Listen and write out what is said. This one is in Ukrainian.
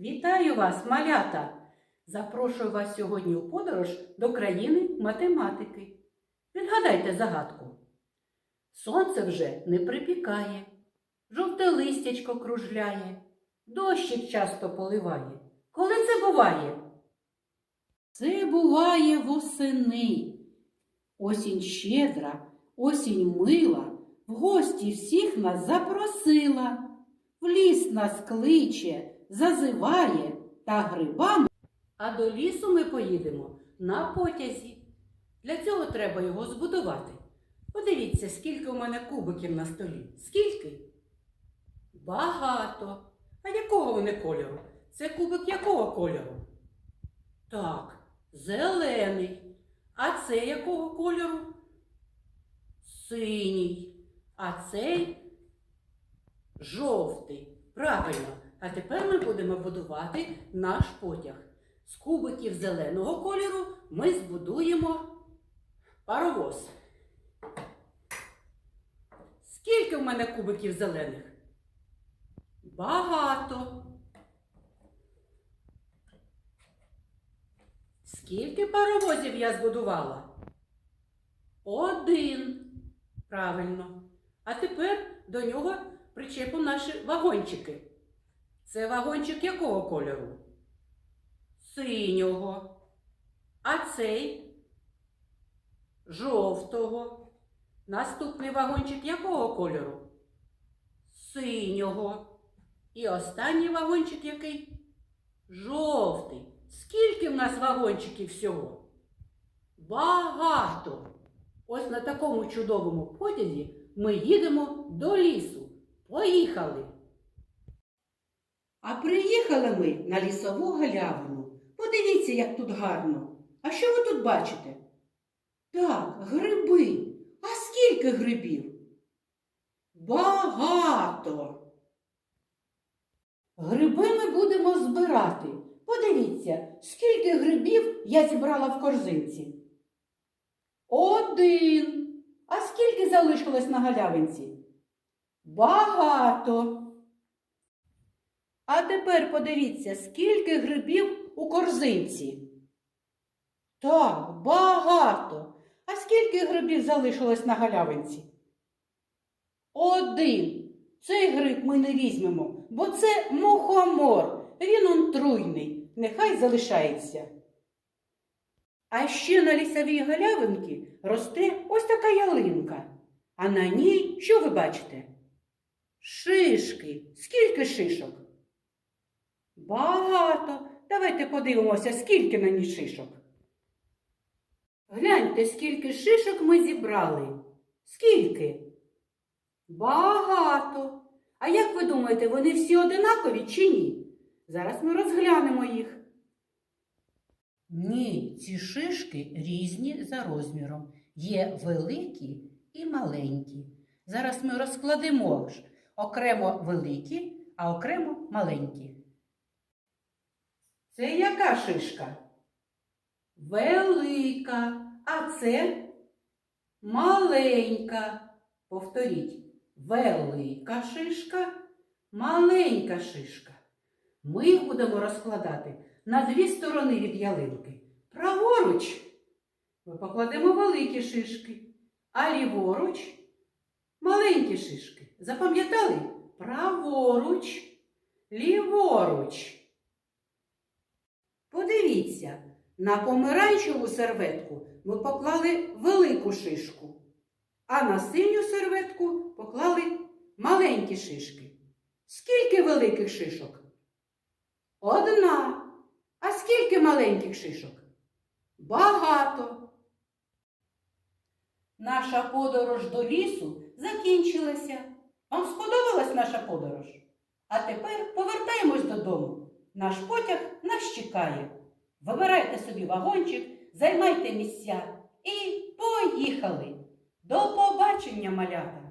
Вітаю вас, малята! Запрошую вас сьогодні у подорож до країни математики. Відгадайте загадку. Сонце вже не припікає, жовте листячко кружляє, дощик часто поливає. Коли це буває? Це буває восени. Осінь щедра, осінь мила, в гості всіх нас запросила. В ліс нас кличе, зазиває та грибами. А до лісу ми поїдемо на потязі. Для цього треба його збудувати. Подивіться, скільки у мене кубиків на столі. Скільки? Багато. А якого вони кольору? Це кубик якого кольору? Так, зелений. А це якого кольору? Синій. А цей жовтий. Правильно. А тепер ми будемо будувати наш потяг. З кубиків зеленого кольору ми збудуємо паровоз. Скільки в мене кубиків зелених? Багато. Скільки паровозів я збудувала? Один. Правильно. А тепер до нього причепимо наші вагончики. Це вагончик якого кольору? Синього. А цей жовтого. Наступний вагончик якого кольору? Синього. І останній вагончик який? Жовтий. Скільки в нас вагончиків всього? Багато. Ось на такому чудовому потязі ми їдемо до лісу. Поїхали. А приїхали ми на лісову галявину. Подивіться, як тут гарно. А що ви тут бачите? Так, гриби. А скільки грибів? Багато. Гриби ми будемо збирати. Подивіться, скільки грибів я зібрала в корзинці. Один. А скільки залишилось на галявинці? Багато. Тепер подивіться, скільки грибів у корзинці. Так, багато. А скільки грибів залишилось на галявинці? Один. Цей гриб ми не візьмемо, бо це мухомор. Він отруйний. Нехай залишається. А ще на лісовій галявинці росте ось така ялинка. А на ній що ви бачите? Шишки. Скільки шишок? Багато. Давайте подивимося, скільки на ній шишок. Гляньте, скільки шишок ми зібрали. Скільки? Багато. А як ви думаєте, вони всі одинакові чи ні? Зараз ми розглянемо їх. Ні, ці шишки різні за розміром. Є великі і маленькі. Зараз ми розкладемо окремо великі, а окремо маленькі. Це яка шишка? Велика. А це маленька. Повторіть. Велика шишка, маленька шишка. Ми їх будемо розкладати на дві сторони від ялинки. Праворуч ми покладемо великі шишки, а ліворуч маленькі шишки. Запам'ятали? Праворуч, ліворуч. Подивіться, на помаранчеву серветку ми поклали велику шишку, а на синю серветку поклали маленькі шишки. Скільки великих шишок? Одна. А скільки маленьких шишок? Багато. Наша подорож до лісу закінчилася. Вам сподобалась наша подорож? А тепер повертаємось додому. Наш потяг нас чекає. Вибирайте собі вагончик, займайте місця і поїхали. До побачення, малята!